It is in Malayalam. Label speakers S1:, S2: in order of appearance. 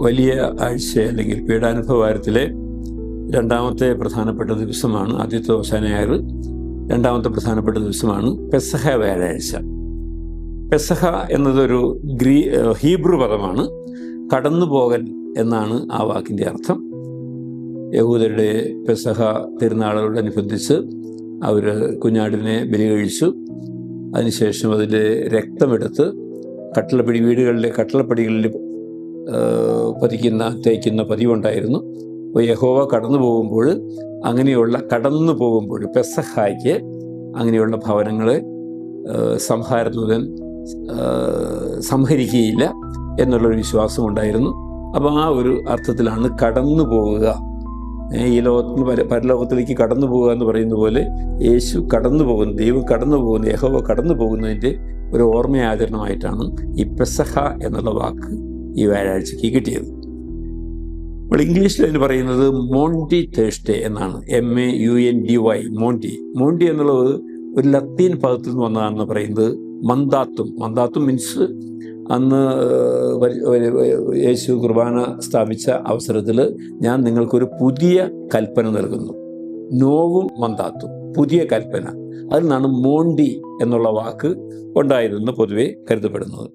S1: വലിയ ആഴ്ച അല്ലെങ്കിൽ പീഡാനുഭവ വാരത്തിലെ രണ്ടാമത്തെ പ്രധാനപ്പെട്ട ദിവസമാണ് ആദ്യത്തെ ദിവസം രണ്ടാമത്തെ പ്രധാനപ്പെട്ട ദിവസമാണ് പെസഹ വ്യാഴാഴ്ച. പെസഹ എന്നതൊരു ഗ്രീ ഹീബ്രു പദമാണ്. കടന്നു പോകൽ എന്നാണ് ആ വാക്കിന്റെ അർത്ഥം. യഹൂദരുടെ പെസഹ തിരുനാളുകളോടനുബന്ധിച്ച് അവർ കുഞ്ഞാടിനെ ബലി കഴിച്ചു അതിനുശേഷം അതിന്റെ രക്തമെടുത്ത് കട്ടിളപ്പടി വീടുകളിലെ കട്ടിളപ്പടികളിൽ പതിക്കുന്ന തേക്കുന്ന പതിവുണ്ടായിരുന്നു. അപ്പോൾ യഹോവ കടന്നു പോകുമ്പോൾ അങ്ങനെയുള്ള കടന്നു പോകുമ്പോൾ പെസഹായ്ക്ക് അങ്ങനെയുള്ള ഭവനങ്ങളെ സംഹാരദൂതൻ സംഹരിക്കുകയില്ല എന്നുള്ളൊരു വിശ്വാസം ഉണ്ടായിരുന്നു അപ്പോൾ ആ ഒരു അർത്ഥത്തിലാണ് കടന്നു പോവുക ഈ ലോകത്തിൽ പര പരലോകത്തിലേക്ക് കടന്നു പോവുക എന്ന് പറയുന്ന പോലെ യേശു കടന്നു പോകുന്നു ദൈവം കടന്നു പോകുന്നു യഹോവ കടന്നു പോകുന്നതിന്റെ ഒരു ഓർമ്മയാചരണമായിട്ടാണ് ഈ പെസഹ എന്നുള്ള വാക്ക് ഈ വ്യാഴാഴ്ചക്ക് കിട്ടിയത്. നമ്മൾ ഇംഗ്ലീഷിൽ അതിന് പറയുന്നത് മോണ്ടി തേഴ്സ്ഡേ എന്നാണ്. M A U N D Y Maundy Maundy എന്നുള്ളത് ഒരു ലത്തീൻ പദത്തിൽ നിന്ന് വന്നതാണെന്ന് പറയുന്നത് മന്ദാത്തും. മന്ദാത്തും മീൻസ് അന്ന് യേശു കുർബാന സ്ഥാപിച്ച അവസരത്തിൽ ഞാൻ നിങ്ങൾക്കൊരു പുതിയ കൽപ്പന നൽകുന്നു. നോവും മന്ദാത്തും. പുതിയ കൽപ്പന. അതിൽ നിന്നാണ് മോണ്ടി എന്നുള്ള വാക്ക് ഉണ്ടായതെന്ന് പൊതുവെ കരുതപ്പെടുന്നത്.